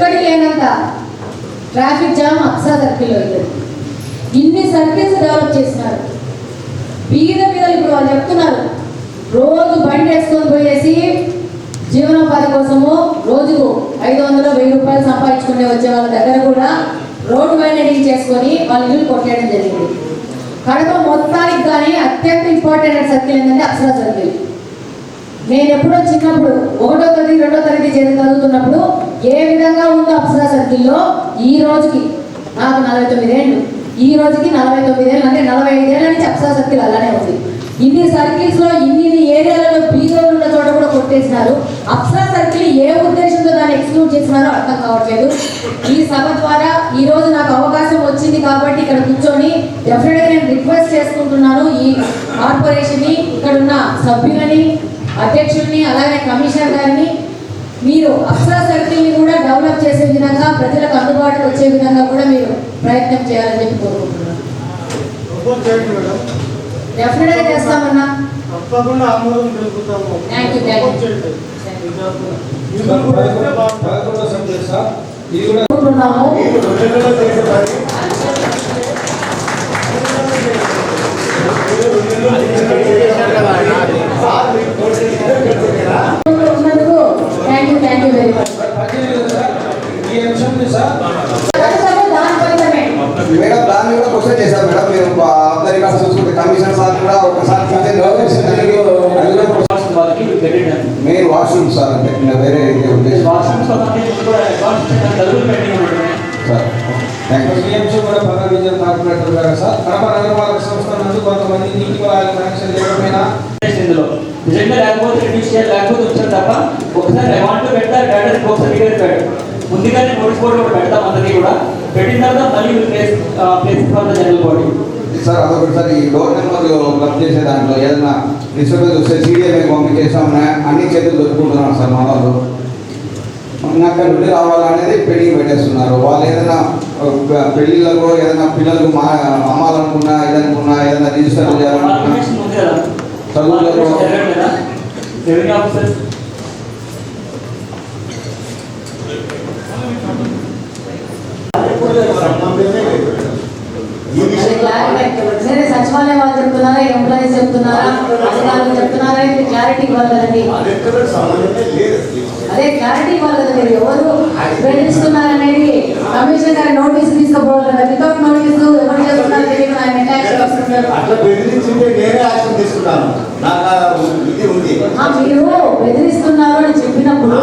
ఎక్కడికి లేనంత traffic jam అప్సా సర్కిల్లో ఇన్ని సర్కిల్స్ డెవలప్ చేసినారు. బీద మీద ఇప్పుడు వాళ్ళు చెప్తున్నారు రోజు బండి వేసుకొని పోయేసి జీవనోపాధి కోసము రోజుకు ఐదు వందలు వెయ్యి రూపాయలు సంపాదించుకునే వచ్చే వాళ్ళ దగ్గర కూడా రోడ్డు వైండింగ్ చేసుకొని వాళ్ళ ఇల్లు కొట్టేయడం జరిగింది. కడప మొత్తానికి కానీ అత్యంత ఇంపార్టెంట్ సర్కిల్ ఏంటంటే అప్సరా సర్కిల్. నేను ఎప్పుడో చిన్నప్పుడు ఒకటో తరగతి రెండో తరగతి చేసి చదువుతున్నప్పుడు పరిస్థితుల్లో ఈ రోజుకి నాకు నలభై తొమ్మిదేళ్ళు ఈ రోజుకి నలభై తొమ్మిదేళ్ళు అంటే నలభై ఐదేళ్ళ నుంచి అప్సరా సర్కిల్ అలానే ఉంది. ఇన్ని సర్కిల్స్లో ఇన్ని ఏరియాలలో బీదోలు ఉన్న చోట కూడా కొట్టేసినారు. అప్సరా సర్కిల్ ఏ ఉద్దేశంతో దాన్ని ఎక్స్క్లూడ్ చేసినారో అర్థం కావట్లేదు. ఈ సభ ద్వారా ఈ రోజు నాకు అవకాశం వచ్చింది కాబట్టి ఇక్కడ కూర్చొని డెఫినెట్ నేను రిక్వెస్ట్ చేసుకుంటున్నాను ఈ కార్పొరేషన్ని ఇక్కడ ఉన్న సభ్యులని అధ్యక్షుడిని అలాగే కమిషనర్ గారిని మీరు అప్సరా సర్కిల్ని కూడా డెవలప్ చేసే విధంగా ప్రజలకు అందుబాటులో వచ్చే విధంగా కూడా మీరు ప్రయత్నం చేయాలని చెప్పి కోరుకుంటున్నాను. చేస్తామన్నా. తప్పకుండా ఆమోదం తెలుపుతాము. ప్రపోజ్ చేయండి Thank you. నిధులు కూడా ఇస్తే బాగుంటుంది. పదకొండో సబ్జెక్ట్ సార్ ఇది కూడా కోరుకుంటున్నాము రెండేళ్ళలో చేసే పని. ఉన్నందుకు thank you thank you very much పద్దెనిమిది సార్ ఈ అంశం ఉంది సార్ దానికోసమే మేడం దాన్ని కూడా చేశారు మేడం. మీరు అందరి ఇక్కడ చూసుకుంటే కమిషన్ సార్ కూడా ఒకసారి చూస్తే కూడా మెయిన్ వాష్రూమ్ సార్ అంటే వేరే కూడా కూడా విజయం కార్పొరేటర్ గారు సార్. కడప నగరపాలక సంస్థ నందు కొంతమంది నీటి కనెక్షన్ లేకపోయినా ఇందులో. నిజంగా లేకపోతే రిడ్యూస్ చేయాలి లేకపోతే వచ్చారు తప్ప ఒకసారి అమౌంట్ పెడతారు డేటా ఒకసారి రిటైర్ పెట్టారు ముందుగానే నోటీస్ బోర్డు కూడా పెడతాం అందరికీ కూడా. పెట్టిన తర్వాత మళ్ళీ place place for the general body sir అదొకటి సార్ ఈ డోర్ నెంబర్ క్లబ్ చేసే దాంట్లో ఏదైనా డిస్టర్బెన్స్ వస్తే సీడీఎంఏ పంపించేసామని అన్ని చేతులు దొరుకుతున్నాం సార్ మా వాళ్ళు. అక్కడ నుండి రావాలనేది పెళ్ళికి పెట్టేస్తున్నారు. వాళ్ళు ఏదైనా పెళ్ళిళ్ళకు ఏదైనా పిల్లలకు మా అమ్మాలనుకున్నా ఏదనుకున్నా ఏదైనా రిజిస్టర్ చేయాలనుకున్నా. చదువులకు సరే సచివాలయం వాళ్ళు చెప్తున్నారా? ఎంప్లాయీస్ చెప్తున్నారా? అధికారులు చెప్తున్నారా? ఇది క్లారిటీ ఇవ్వాలి కదండి. అది క్లారిటీ ఇవ్వాలి కదా మీరు ఎవరు బెదిరిస్తున్నారనేది కమిషనర్ గారి నోటీస్ తీసుకోపోవాలి కదా. వితౌట్ నోటీస్ ఎవరు చేస్తున్నారు తెలియదు. ఆయన అట్లా బెదిరించింటే నేనే యాక్షన్ నాకు ఇది ఉంది. ఆ, మీరు బెదిరిస్తున్నారు అని చెప్పినప్పుడు